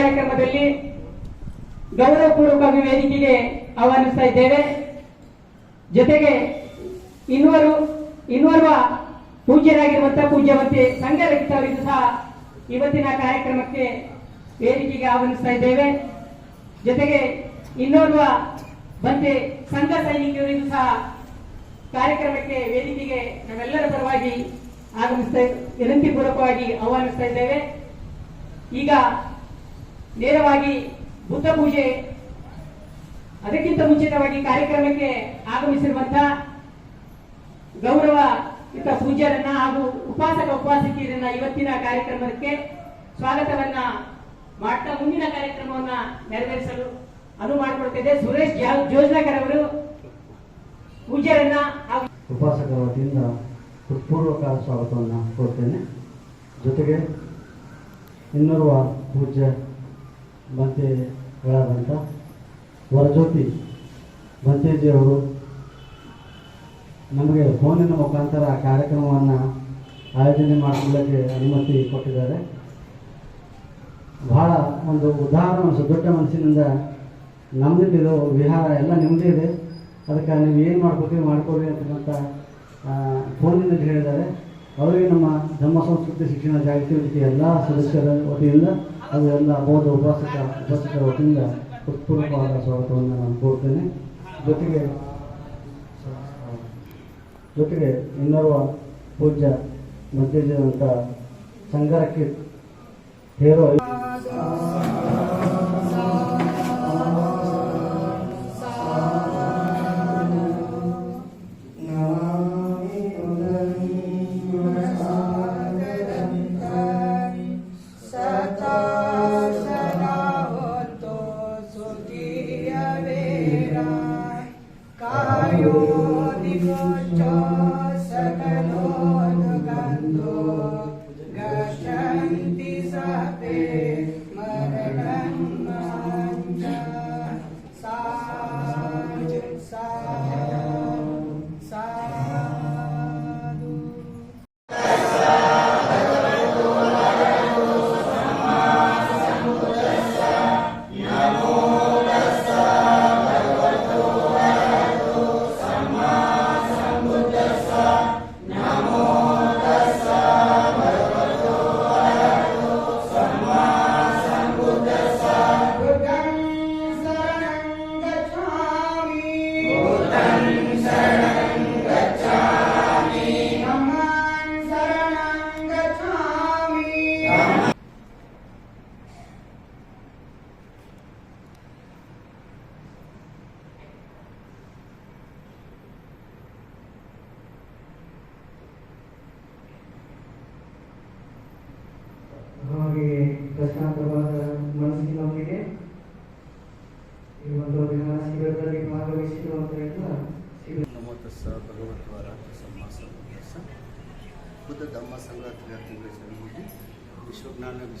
ಕಾರ್ಯಕ್ರಮದಲ್ಲಿ ಗೌರವಪೂರ್ವಕವಾಗಿ ವೇದಿಕೆಗೆ ಆಹ್ವಾನಿಸ್ತಾ ಇದ್ದೇವೆ. ಜೊತೆಗೆ ಇನ್ನುವರು ಇನ್ನೋರ್ವ ಪೂಜ್ಯರಾಗಿರುವಂತಹ ಪೂಜ್ಯವಂತೆ ಸಂಘ ರಕ್ಷಿತವರಿಗೂ ಸಹ ಇವತ್ತಿನ ಕಾರ್ಯಕ್ರಮಕ್ಕೆ ವೇದಿಕೆಗೆ ಆಹ್ವಾನಿಸ್ತಾ ಇದ್ದೇವೆ. ಜೊತೆಗೆ ಇನ್ನೋರ್ವ ಬಂತೆ ಸಂಘ ಸೈನಿಕರಿಗೂ ಸಹ ಕಾರ್ಯಕ್ರಮಕ್ಕೆ ವೇದಿಕೆಗೆ ನಾವೆಲ್ಲರ ಪರವಾಗಿ ಆಗಮಿಸ್ತಾ ವಿನಂತಿ ಪೂರ್ವಕವಾಗಿ ಆಹ್ವಾನಿಸ್ತಾ ಇದ್ದೇವೆ. ಈಗ ನೇರವಾಗಿ ಬುದ್ಧ ಪೂಜೆ, ಅದಕ್ಕಿಂತ ಮುಂಚಿತವಾಗಿ ಕಾರ್ಯಕ್ರಮಕ್ಕೆ ಆಗಮಿಸಿರುವಂತ ಗೌರವ ಯುತ ಪೂಜ್ಯರನ್ನ ಹಾಗೂ ಉಪಾಸಕ ಉಪಾಸಕಿಯರನ್ನ ಇವತ್ತಿನ ಕಾರ್ಯಕ್ರಮಕ್ಕೆ ಸ್ವಾಗತವನ್ನ ಮಾಡ್ತಾ ಮುಂದಿನ ಕಾರ್ಯಕ್ರಮವನ್ನ ನೆರವೇರಿಸಲು ಅನುವು ಮಾಡಿಕೊಡ್ತಿದೆ ಸುರೇಶ್ ಜೋಜ್ನಕರ್ ಅವರು ಪೂಜ್ಯರನ್ನ ಹಾಗೂ ಉಪಾಸಕರ ವತಿಯಿಂದ ಹೃತ್ಪೂರ್ವಕ ಸ್ವಾಗತವನ್ನು ಕೊಡ್ತೇನೆ ಜೊತೆಗೆ ಇನ್ನೋರ್ವ ಪೂಜ್ಯ ಬಂತೆಗಳಾದಂಥ ವರಜ್ಯೋತಿ ಮಂತೇಜಿಯವರು ನಮಗೆ ಫೋನಿನ ಮುಖಾಂತರ ಕಾರ್ಯಕ್ರಮವನ್ನು ಆಯೋಜನೆ ಮಾಡಿಕೊಳ್ಳೋಕ್ಕೆ ಅನುಮತಿ ಕೊಟ್ಟಿದ್ದಾರೆ. ಬಹಳ ಒಂದು ಉದಾಹರಣ ಮನಸ್ಸು ದೊಡ್ಡ ಮನಸ್ಸಿನಿಂದ ನಮ್ಮದಿದ್ದು ವಿಹಾರ ಎಲ್ಲ ನಿಮ್ಮದೇ ಇದೆ. ಅದಕ್ಕೆ ನೀವು ಏನು ಮಾಡ್ಕೋತೀವಿ ಮಾಡಿಕೊಡಿ ಅಂತಕ್ಕಂಥ ಫೋನಿಂದ ಹೇಳಿದ್ದಾರೆ. ಅವರಿಗೆ ನಮ್ಮ ಧರ್ಮ ಸಂಸ್ಕೃತಿ ಶಿಕ್ಷಣ ಜಾಗೃತಿ ಎಲ್ಲ ಸದಸ್ಯರ ವತಿಯಿಂದ ಅದು ಎಲ್ಲ ಉಪಾಸಕ ಉಪಾಸಕ ವತಿಯಿಂದ ಹೃತ್ಪೂರ್ವಕವಾದ ಸ್ವಾಗತವನ್ನು ನಾನು ಕೋರ್ತೇನೆ ಜೊತೆಗೆ ಜೊತೆಗೆ ಇನ್ನೋರ್ವ ಪೂಜ್ಯ ಮಧ್ಯಜಂತ ಸಂಗರಕ್ಕೆ ಹೇರೋ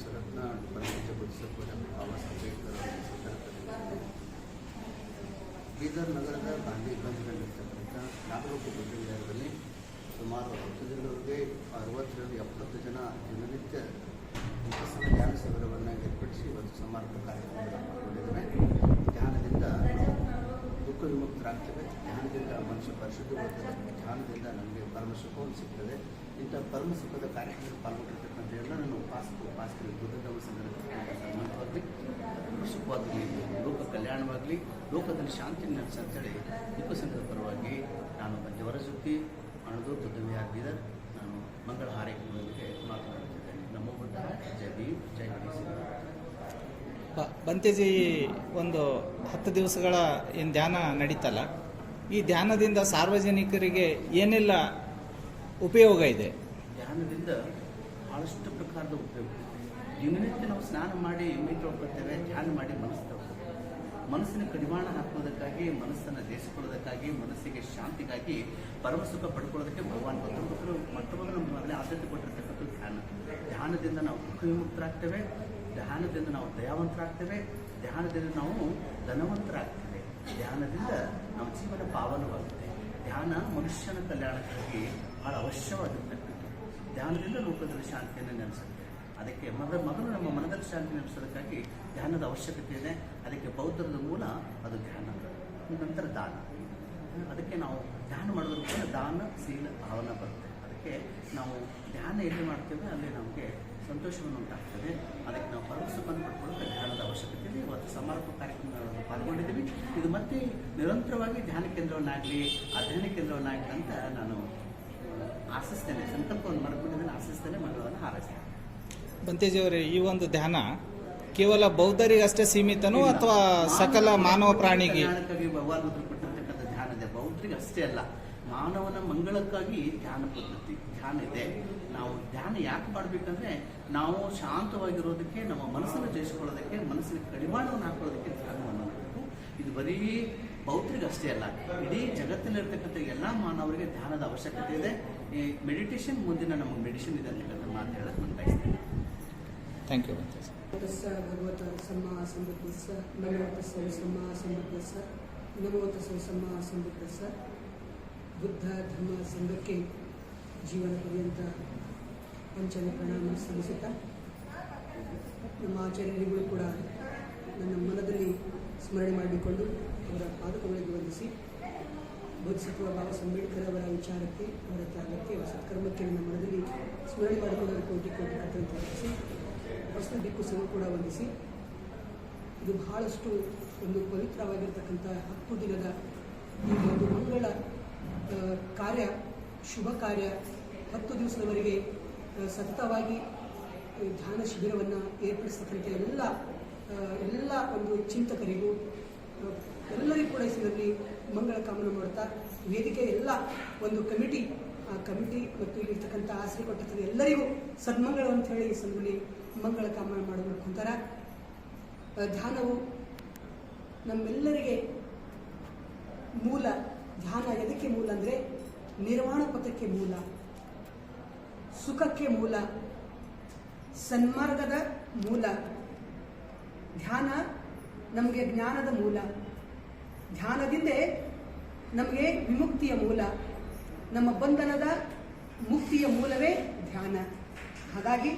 ಬಾಬಾ ಬೀದರ್ ನಗರದ ಗಾಂಧಿಗಂಜ್ನಲ್ಲಿರ್ತಕ್ಕಂಥ ನಾಗರೂಪು ಬುದ್ಧವಿಹಾರದಲ್ಲಿ ಸುಮಾರು ಹತ್ತು ದಿನದವರೆಗೆ ಅರವತ್ತರಲ್ಲಿ ಎಪ್ಪತ್ತು ಜನ ದಿನನಿತ್ಯ ಧ್ಯಾನ ಶಿಬಿರವನ್ನು ಏರ್ಪಡಿಸಿ ಒಂದು ಸಮಾರಂಭ ಕಾರ್ಯಕ್ರಮಗಳನ್ನು ಧ್ಯಾನದಿಂದ ದುಃಖ ವಿಮುಕ್ತರಾಗ್ತೇವೆ ಧ್ಯಾನದಿಂದ ಮನುಷ್ಯ ಪರಿಶುದ್ಧವಾಗ್ತದೆ ಧ್ಯಾನದಿಂದ ನಮಗೆ ಪರಮ ಸುಖವನ್ನು ಸಿಗ್ತದೆ. ಇಂಥ ಪರಮ ಸುಖದ ಕಾರ್ಯಕ್ರಮದಲ್ಲಿ ಪಾಲ್ಗೊಂಡಿರ್ತಕ್ಕಂಥ ಎಲ್ಲ ನಾನು ಉಪಾಸಕ ಉಪಾಸಕರಿಗೆ ಬುದ್ಧಧರ್ಮ ಸಂಘಟನೆ ಸುಖವಾಗಲಿ ಲೋಕ ಕಲ್ಯಾಣವಾಗಲಿ ಲೋಕದಲ್ಲಿ ಶಾಂತಿ ನೆಲೆಸ ಅಂತೇಳಿ ದುಃಖ ಸಂಘದ ಪರವಾಗಿ ನಾನು ಬಂದೆ ವರಜೊತ್ತಿ ಅಣದು ಬುದ್ಧವಿಹಾರ ಬೀದರ್ ನಾನು ಮಂಗಳ ಹಾರೈಕೆಗಳೊಂದಿಗೆ ಮಾತನಾಡುತ್ತಿದ್ದೇನೆ. ನಮೋ ಬುದ್ಧ ಜೈ ಭೀಮ್ ಜೈ ಬ- ಬಂತೇಜಿ ಒಂದು ಹತ್ತು ದಿವಸಗಳ ಏನು ಧ್ಯಾನ ನಡೀತಲ್ಲ ಈ ಧ್ಯಾನದಿಂದ ಸಾರ್ವಜನಿಕರಿಗೆ ಏನೆಲ್ಲ ಉಪಯೋಗ ಇದೆ? ಧ್ಯಾನದಿಂದ ಬಹಳಷ್ಟು ಪ್ರಕಾರದ ಉಪಯೋಗ. ದಿನನಿತ್ಯ ನಾವು ಸ್ನಾನ ಮಾಡಿ ಮೈ ತೊಳ್ಕೊಳ್ತೇವೆ, ಧ್ಯಾನ ಮಾಡಿ ಮನಸ್ಸು ತೊಳ್ಕೊಳ್ತೇವೆ. ಮನಸ್ಸಿನ ಕಡಿವಾಣ ಹಾಕೋದಕ್ಕಾಗಿ ಮನಸ್ಸನ್ನು ದೇಶಿಕೊಳ್ಳೋದಕ್ಕಾಗಿ ಮನಸ್ಸಿಗೆ ಶಾಂತಿಗಾಗಿ ಪರಮಸುಖ ಪಡ್ಕೊಳ್ಳೋದಕ್ಕೆ ಭಗವಾನ್ ಭಕ್ತರು ಮೊದಲು ನಮ್ಮ ಮಗನೇ ಆದ್ಯತೆ ಕೊಟ್ಟಿರ್ತಕ್ಕಂಥ ಧ್ಯಾನ. ಧ್ಯಾನದಿಂದ ನಾವು ದುಃಖ ವಿಮುಕ್ತರಾಗ್ತೇವೆ ಧ್ಯಾನದಿಂದ ನಾವು ದಯಾವಂತರಾಗ್ತೇವೆ, ಧ್ಯಾನದಿಂದ ನಾವು ಧನವಂತರಾಗ್ತೇವೆ. ಧ್ಯಾನದಿಂದ ನಮ್ಮ ಜೀವನ ಪಾವನವಾಗುತ್ತೆ. ಧ್ಯಾನ ಮನುಷ್ಯನ ಕಲ್ಯಾಣಕ್ಕಾಗಿ ಬಹಳ ಅವಶ್ಯವಾಗಿರ್ತಕ್ಕಂಥದ್ದು ಧ್ಯಾನದಿಂದ ಲೋಕದಲ್ಲಿ ಶಾಂತಿಯನ್ನು ನೆಲೆಸುತ್ತೆ. ಅದಕ್ಕೆ ಮೊದಲು ಮೊದಲು ನಮ್ಮ ಮನದಲ್ಲಿ ಶಾಂತಿ ನೆಲೆಸೋದಕ್ಕಾಗಿ ಧ್ಯಾನದ ಅವಶ್ಯಕತೆ ಇದೆ. ಅದಕ್ಕೆ ಬೌದ್ಧರದ ಮೂಲ ಅದು ಧ್ಯಾನ ನಂತರ ದಾನ. ಅದಕ್ಕೆ ನಾವು ಧ್ಯಾನ ಮಾಡೋದ್ರ ಕೂಡ ದಾನ ಶೀಲ ಭಾವನೆ ಬರುತ್ತೆ. ಅದಕ್ಕೆ ನಾವು ಧ್ಯಾನ ಎಲ್ಲಿ ಮಾಡ್ತೇವೆ ಅಲ್ಲಿ ನಮಗೆ ಸಂತೋಷವನ್ನು ಉಂಟಾಗ್ತದೆ. ಅದಕ್ಕೆ ನಾವು ಪರಮಸುಖವನ್ನು ಪಡ್ಕೊಳ್ಳೋಕೆ ಧ್ಯಾನದ ಅವಶ್ಯಕತೆ ಇದೆ. ಇವತ್ತು ಸಮಾರೋಪ ಕಾರ್ಯಕ್ರಮಗಳನ್ನು ಪಾಲ್ಗೊಂಡಿದ್ದೀವಿ. ಇದು ಮತ್ತೆ ನಿರಂತರವಾಗಿ ಧ್ಯಾನ ಕೇಂದ್ರವನ್ನಾಗಲಿ, ಅಧ್ಯಯನ ಕೇಂದ್ರವನ್ನಾಗಲಿ ಅಂತ ನಾನು ಆಶಿಸ್ತೇನೆ ಸಂಕಲ್ಪವನ್ನು ಮರೆಕೊಂಡಿದ್ದೇನೆ ಆಶಿಸ್ತೇನೆ ಮಂಗಳವನ್ನು ಹಾರೈಸ್ತೇನೆ. ಬಂತೇಜಿಯವರೇ ಈ ಒಂದು ಧ್ಯಾನ ಕೇವಲ ಬೌದ್ಧರಿಗಷ್ಟೇ ಸೀಮಿತನೋ ಅಥವಾ ಸಕಲ ಮಾನವ ಪ್ರಾಣಿಗೆ? ಭಗವಾನ್ ಕೊಟ್ಟಿರ್ತಕ್ಕಂಥ ಧ್ಯಾನ ಇದೆ. ಬೌದ್ಧರಿಗೆ ಅಷ್ಟೇ ಅಲ್ಲ ಮಾನವನ ಮಂಗಳಕ್ಕಾಗಿ ಧ್ಯಾನ ಪದ್ಧತಿ ಧ್ಯಾನ ಇದೆ. ನಾವು ಧ್ಯಾನ ಯಾಕೆ ಮಾಡ್ಬೇಕಂದ್ರೆ ನಾವು ಶಾಂತವಾಗಿರೋದಕ್ಕೆ ನಮ್ಮ ಮನಸ್ಸನ್ನು ಜಯಿಸ್ಕೊಳ್ಳೋದಕ್ಕೆ ಮನಸ್ಸಿನ ಕಡಿವಾಣವನ್ನು ಹಾಕೊಳ್ಳೋದಕ್ಕೆ ಧ್ಯಾನವನ್ನು ಮಾಡಬೇಕು. ಇದು ಬರೀ ಬೌದ್ಧರಿಗೆ ಅಷ್ಟೇ ಅಲ್ಲ ಇಡೀ ಜಗತ್ತಿನಲ್ಲಿರ್ತಕ್ಕಂಥ ಎಲ್ಲ ಮಾನವರಿಗೆ ಧ್ಯಾನದ ಅವಶ್ಯಕತೆ ಇದೆ. ಈ ಮೆಡಿಟೇಷನ್ ಮುಂದಿನ ನಮ್ಮ ಮೆಡಿಷನ್ ಇದೆ ಅಂತ ಮಾತು ಹೇಳಕ್ಕೆ ಬಯಸ್ತೇನೆ ಥ್ಯಾಂಕ್ ಯು ತಸ್ಸ ಭಗವತ ಸಮ್ಮ ಸಂಬುದ್ಧಸ್ಸ ನಮೋ ತಸ್ಸ ಸಮ್ಮ ಸಂಬುದ್ಧಸ್ಸ ನಮೋ ತಸ್ಸ ಸಮ್ಮ ಸಂಬುದ್ಧಸ್ಸ. ಬುದ್ಧ ಧರ್ಮ ಸಂಘಕ್ಕೆ ಜೀವನ ಪರ್ಯಂತ ಪಂಚನ ಪ್ರಣಾಮ ಸಲ್ಲಿಸುತ್ತಾ ನಮ್ಮ ಆಚಾರ್ಯರಿಗೂ ಕೂಡ ನನ್ನ ಮನದಲ್ಲಿ ಸ್ಮರಣೆ ಮಾಡಿಕೊಂಡು ಅವರ ಪಾದಕಗಳಿಗೆ ವಂದಿಸಿ. ಬೋಧಿಸತ್ವ ಬಾಬಾ ಅಂಬೇಡ್ಕರ್ ಅವರ ವಿಚಾರಕ್ಕೆ, ಅವರ ತ್ಯಾಗಕ್ಕೆ ಸತ್ಕರ್ಮಕ್ಕೆ ಮನದಲ್ಲಿ ಸ್ಮರಣೆ ಮಾಡಿಕೊಂಡು ಕೋಟಿ ಕೋಟಿ ಕಥೆ ಪ್ರಶ್ನೆ ದಿಕ್ಕು ಸಹ ಕೂಡ ವಂದಿಸಿ. ಇದು ಬಹಳಷ್ಟು ಒಂದು ಪವಿತ್ರವಾಗಿರ್ತಕ್ಕಂಥ ಹತ್ತು ದಿನದ ಒಂದು ಮಂಗಳ ಕಾರ್ಯ, ಶುಭ ಕಾರ್ಯ, ಹತ್ತು ದಿವಸದವರೆಗೆ ಸತತವಾಗಿ ಧ್ಯಾನ ಶಿಬಿರವನ್ನು ಏರ್ಪಡಿಸ್ತಕ್ಕಂಥ ಎಲ್ಲ ಎಲ್ಲ ಒಂದು ಚಿಂತಕರಿಗೂ ಎಲ್ಲರಿಗೂ ಕೂಡ ಈ ಸಂದರ್ಭದಲ್ಲಿ ಮಂಗಳ ಕಾಮನ ಮಾಡ್ತಾ ವೇದಿಕೆ ಎಲ್ಲ ಒಂದು ಕಮಿಟಿ ಆ ಕಮಿಟಿ ಮತ್ತು ಇಲ್ಲಿರ್ತಕ್ಕಂಥ ಆಸರೆ ಕೊಟ್ಟಿರ್ತದೆ ಎಲ್ಲರಿಗೂ ಸನ್ಮಂಗಳ ಅಂತ ಹೇಳಿ ಈ ಮಂಗಳ ಕಾಮನ ಆ, ಧ್ಯಾನವು ನಮ್ಮೆಲ್ಲರಿಗೆ ಮೂಲ. ಧ್ಯಾನ ಎದಕ್ಕೆ ಮೂಲ ಅಂದರೆ ನಿರ್ವಾಣ ಪಥಕ್ಕೆ ಮೂಲ ಸುಖಕ್ಕೆ ಮೂಲ ಸನ್ಮಾರ್ಗದ ಮೂಲ. ಧ್ಯಾನ ನಮಗೆ ಜ್ಞಾನದ ಮೂಲ. ಧ್ಯಾನದಿಂದ ನಮಗೆ ವಿಮುಕ್ತಿಯ ಮೂಲ, ನಮ್ಮ ಬಂಧನದ ಮುಕ್ತಿಯ ಮೂಲವೇ ಧ್ಯಾನ. ಹಾಗಾಗಿ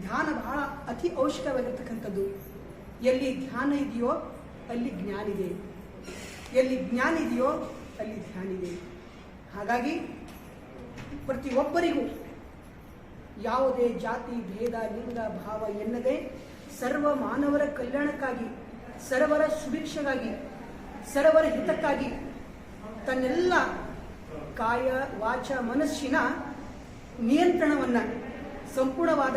ಧ್ಯಾನ ಬಹಳ ಅತಿ ಅವಶ್ಯಕವಾಗಿರ್ತಕ್ಕಂಥದ್ದು. ಎಲ್ಲಿ ಧ್ಯಾನ ಇದೆಯೋ ಅಲ್ಲಿ ಜ್ಞಾನ ಇದೆ. ಎಲ್ಲಿ ಜ್ಞಾನ ಇದೆಯೋ ಅಲ್ಲಿ ಧ್ಯಾನ ಇದೆ. ಹಾಗಾಗಿ ಪ್ರತಿಯೊಬ್ಬರಿಗೂ ಯಾವುದೇ ಜಾತಿ, ಭೇದ, ಲಿಂಗ, ಭಾವ ಎನ್ನದೆ ಸರ್ವ ಮಾನವರ ಕಲ್ಯಾಣಕ್ಕಾಗಿ, ಸರ್ವರ ಸುಭಿಕ್ಷೆಗಾಗಿ ಸರ್ವರ ಹಿತಕ್ಕಾಗಿ ತನ್ನೆಲ್ಲ ಕಾಯ, ವಾಚ, ಮನಸ್ಸಿನ ನಿಯಂತ್ರಣವನ್ನ ಸಂಪೂರ್ಣವಾದ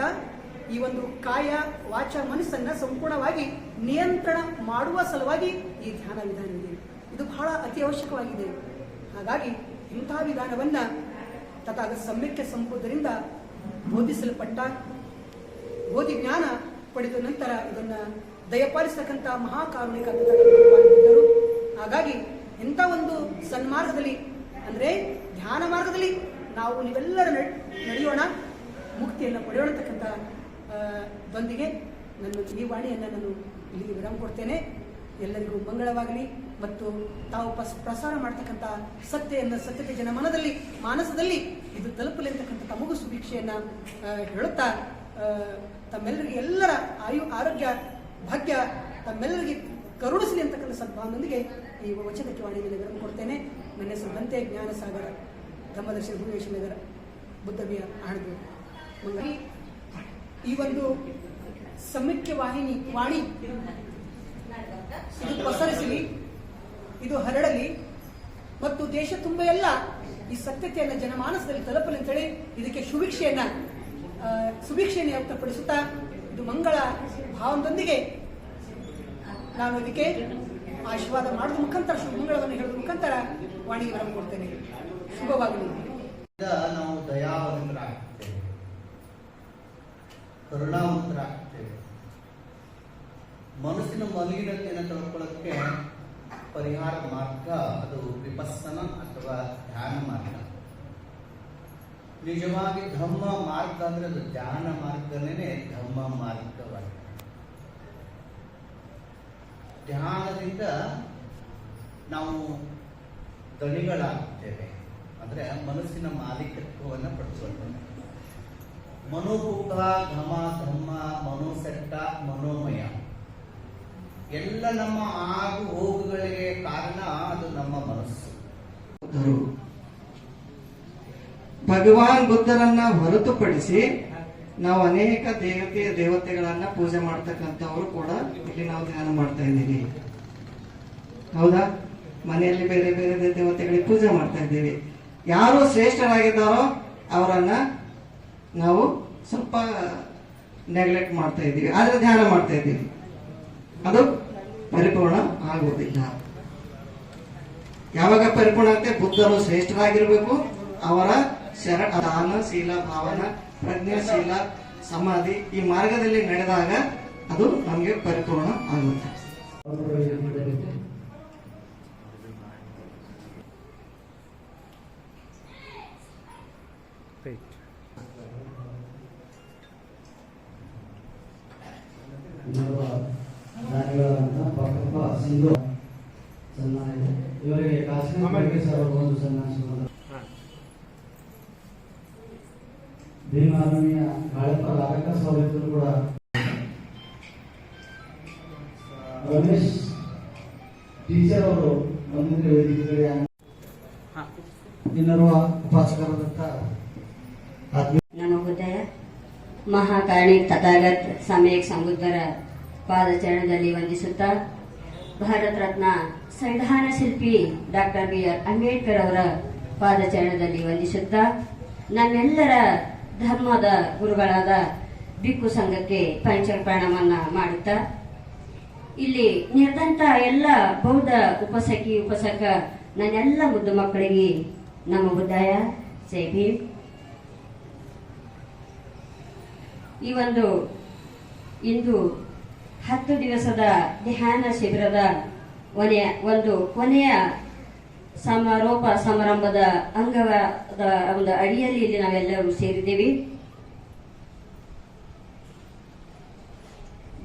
ಈ ಒಂದು ಕಾಯ, ವಾಚ, ಮನಸ್ಸನ್ನ ಸಂಪೂರ್ಣವಾಗಿ ನಿಯಂತ್ರಣ ಮಾಡುವ ಸಲುವಾಗಿ ಈ ಧ್ಯಾನ ವಿಧಾನ ಇದೆ. ಬಹಳ ಅತಿ ಅವಶ್ಯಕವಾಗಿದೆ. ಹಾಗಾಗಿ ಇಂತಹ ವಿಧಾನವನ್ನ ತಥಾಗ ಸಮ್ಯಕ್ಕೆ ಸಂಪುದರಿಂದ ಬೋಧಿಸಲ್ಪಟ್ಟ ಬೋಧಿ ಜ್ಞಾನ ಪಡೆದ ನಂತರ ಇದನ್ನ ದಯಪಾಲಿಸತಕ್ಕಂಥ ಮಹಾಕಾರುಣಿಕ ಹಾಗಾಗಿ ಇಂಥ ಒಂದು ಸನ್ಮಾರ್ಗದಲ್ಲಿ, ಅಂದ್ರೆ ಧ್ಯಾನ ಮಾರ್ಗದಲ್ಲಿ ನಾವು ನೀವೆಲ್ಲರ ನಡೆಯೋಣ, ಮುಕ್ತಿಯನ್ನು ಪಡೆಯೋಣತಕ್ಕಂಥ ದ್ವಂದಿಗೆ ದೊಂದಿಗೆ ನನ್ನ ಈ ವಾಣಿಯನ್ನು ನಾನು ಇಲ್ಲಿ ವಿರಾಮ ಕೊಡ್ತೇನೆ. ಎಲ್ಲರಿಗೂ ಮಂಗಳವಾಗಲಿ ಮತ್ತು ತಾವು ಪ್ರಸ್ ಪ್ರಸಾರ ಮಾಡ್ತಕ್ಕಂಥ ಸತ್ಯೆಯನ್ನು, ಸತ್ಯತೆ ಜನ ಮನದಲ್ಲಿ, ಮಾನಸದಲ್ಲಿ ಇದು ತಲುಪಲಿ ಅಂತಕ್ಕಂಥ ತಮಗೂ ಸುಭಿಕ್ಷೆಯನ್ನ ಹೇಳುತ್ತಾ ತಮ್ಮೆಲ್ಲರಿಗೆ ಎಲ್ಲರ ಆಯು, ಆರೋಗ್ಯ, ಭಾಗ್ಯ, ತಮ್ಮೆಲ್ಲರಿಗೆ ಕರುಣಿಸಲಿ ಅಂತಕ್ಕಂಥ ಸದ್ಭಾವನೊಂದಿಗೆ ಈ ವಚನಕ್ಕೆ ವಾಣಿಯಲ್ಲಿ ವಿರಾಮ ಕೊಡ್ತೇನೆ. ನನ್ನ ಹೆಸರು ಬಂತೆ ಜ್ಞಾನಸಾಗರ. ಧರ್ಮದರ್ಶಿ ನಗರ ಬುದ್ಧವಿಯ ಮಂಗಲಿ ಈ ಒಂದು ಸಮೀಕ್ಷೆ ವಾಹಿನಿ, ವಾಣಿ, ಇದು ಪಸರಿಸಲಿ, ಇದು ಹರಡಲಿ, ಮತ್ತು ದೇಶ ತುಂಬ ಎಲ್ಲ ಈ ಸತ್ಯತೆಯನ್ನು ಜನಮಾನಸದಲ್ಲಿ ತಲುಪಲಿ ಅಂತೇಳಿ ಇದಕ್ಕೆ ಶುಭಿಕ್ಷೆಯನ್ನ ಸುಭಿಕ್ಷೆಯನ್ನು ವ್ಯಕ್ತಪಡಿಸುತ್ತಾ, ಇದು ಮಂಗಳ ಭಾವದೊಂದಿಗೆ ನಾನು ಇದಕ್ಕೆ ಆಶೀರ್ವಾದ ಮಾಡೋದ್ರ ಮುಖಾಂತರ ಶುಭಗಳನ್ನು ಹೇಳೋದ್ರ ಮುಖಾಂತರ ವಾಣಿಗೆ ವರ ಕೊಡ್ತೇನೆ. ಶುಭವಾಗಲಿ. ನಾವು ದಯಾವಂತರಾಗ್ತೇವೆ. ಕರುಣಾವಂತರಾಗ್ತೇವೆ. ಮನಸ್ಸಿನ ಮಲಿನತೆಯನ್ನು ತಳ್ಕೊಳ್ಳೋಕ್ಕೆ ಪರಿಹಾರ ಮಾರ್ಗ ಅದು ವಿಪಸ್ಸನ ಅಥವಾ ಧ್ಯಾನ ಮಾರ್ಗ. ನಿಜವಾಗಿ ಧಮ್ಮ ಮಾರ್ಗ ಅಂದ್ರೆ ಅದು ಧ್ಯಾನ ಮಾರ್ಗನೇ ಧಮ್ಮ ಮಾರ್ಗವಾಗಿದೆ ಧ್ಯಾನದಿಂದ ನಾವು ದಣಿಗಳಾಗ್ತೇವೆ ಅಂದರೆ ಮನಸ್ಸಿನ ಮಾಲೀಕತ್ವವನ್ನು ಪಡಿಸ್ಕೊಳ್ತೇವೆ. ಮನೋಭೂತ, ಘಮ ಧಮ್ಮ ಮನೋಸೆಟ್ಟ, ಮನೋಮಯ. ಎಲ್ಲ ನಮ್ಮ ಆಗು ಹೋಗುಗಳಿಗೆ ಕಾರಣ ಅದು ನಮ್ಮ ಮನಸ್ಸು. ಭಗವಾನ್ ಬುದ್ಧರನ್ನ ಹೊರತುಪಡಿಸಿ ನಾವು ಅನೇಕ ದೇವತೆಯ ದೇವತೆಗಳನ್ನ ಪೂಜೆ ಮಾಡ್ತಕ್ಕಂಥವ್ರು ಕೂಡ ಇಲ್ಲಿ ನಾವು ಧ್ಯಾನ ಮಾಡ್ತಾ ಇದ್ದೀವಿ. ಹೌದಾ? ಮನೆಯಲ್ಲಿ ಬೇರೆ ಬೇರೆ ದೇವತೆಗಳಿಗೆ ಪೂಜೆ ಮಾಡ್ತಾ ಇದ್ದೀವಿ. ಯಾರು ಶ್ರೇಷ್ಠರಾಗಿದ್ದಾರೋ ಅವರನ್ನ ನಾವು ಸ್ವಲ್ಪ ನೆಗ್ಲೆಕ್ಟ್ ಮಾಡ್ತಾ ಇದ್ದೀವಿ. ಆದ್ರೆ ಧ್ಯಾನ ಮಾಡ್ತಾ ಇದ್ದೀವಿ. ಅದು ಪರಿಪೂರ್ಣ ಆಗುವುದಿಲ್ಲ. ಯಾವಾಗ ಪರಿಪೂರ್ಣ ಆಗ್ತದೆ ಬುದ್ಧರು ಶ್ರೇಷ್ಠರಾಗಿರ್ಬೇಕು. ಅವರ ಶರಣ, ದಾನ, ಶೀಲ, ಭಾವನ ಪ್ರಜ್ಞಾಶೀಲ ಸಮಾಧಿ ಈ ಮಾರ್ಗದಲ್ಲಿ ನಡೆದಾಗ ಅದು ನಮಗೆ ಪರಿಪೂರ್ಣ ಆಗುತ್ತೆ. ಭೀಮಾರ್ಮಿಯ ಕಾಳಪ್ಪ ರಾಧಕ ಸೌಲಭ್ಯರು ಕೂಡ. ರಮೇಶ್ ಟೀಚರ್ ಅವರು ಬಂದಿದ್ದ ವೇದಿಕೆಗಳಿಗೆ ಇನ್ನರುವ ಉಪಾಸಕರಾದಂಥ ನಮೋದಯ ಮಹಾಕಾರಣಿ ತಥಾಗತ್ ಸಮಯಕ್ ಸಮುದ್ರ ಪಾದಚರಣದಲ್ಲಿ ವಂದಿಸುತ್ತಾ ಭಾರತ ರತ್ನ ಸಂವಿಧಾನ ಶಿಲ್ಪಿ ಡಾಕ್ಟರ್ ಬಿ ಆರ್ ಅಂಬೇಡ್ಕರ್ ಅವರ ಪಾದಚರಣದಲ್ಲಿ ವಂದಿಸುತ್ತಾ ನಮ್ಮೆಲ್ಲರ ಧರ್ಮದ ಗುರುಗಳಾದ ಬಿಕ್ಕು ಸಂಘಕ್ಕೆ ಪಂಚಪ್ರಾಣವನ್ನ ಮಾಡುತ್ತಾ ಇಲ್ಲಿ ನೆರೆದಂತ ಎಲ್ಲ ಬೌದ್ಧ ಉಪಸಖಿ ಉಪಸಕ ನನ್ನೆಲ್ಲ ಮುದ್ದು ಮಕ್ಕಳಿಗೆ ನಮ್ಮ ಬುದ್ಧಾಯ ಜೈ ಭೀಮ್. ಈ ಒಂದು ಇಂದು ಹತ್ತು ದಿವಸದ ಧ್ಯಾನ ಶಿಬಿರದ ಕೊನೆಯ, ಒಂದು ಕೊನೆಯ ಸಮಾರೋಪ ಸಮಾರಂಭದ ಅಂಗದ ಒಂದು ಅಡಿಯಲ್ಲಿ ಇಲ್ಲಿ ನಾವೆಲ್ಲರೂ ಸೇರಿದ್ದೇವೆ.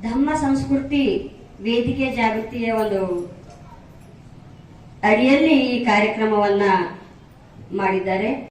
ಧಮ್ಮ ಸಂಸ್ಕೃತಿ ವೇದಿಕೆ ಜಾಗೃತಿಯ ಒಂದು ಅಡಿಯಲ್ಲಿ ಈ ಕಾರ್ಯಕ್ರಮವನ್ನ ಮಾಡಿದ್ದಾರೆ.